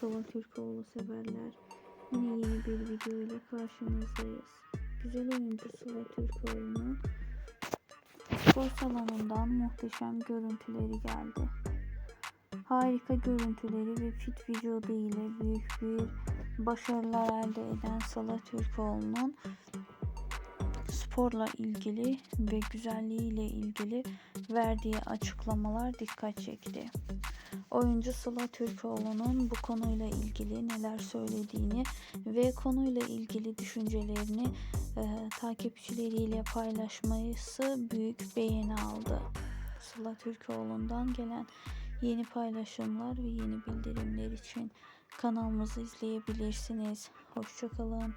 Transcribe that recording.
Sıla Türkoğlu severler. Yine yeni bir video ile karşınızdayız. Güzel oyuncu Sıla Türkoğlu'nun spor salonundan muhteşem görüntüleri geldi. Harika görüntüleri ve fit vücudu ile büyük bir başarılar elde eden Sıla Türkoğlu'nun sporla ilgili ve güzelliğiyle ilgili verdiği açıklamalar dikkat çekti. Oyuncu Sıla Türkoğlu'nun bu konuyla ilgili neler söylediğini ve konuyla ilgili düşüncelerini e, takipçileriyle paylaşması büyük beğeni aldı. Sıla Türkoğlu'ndan gelen yeni paylaşımlar ve yeni bildirimler için kanalımızı izleyebilirsiniz. Hoşçakalın.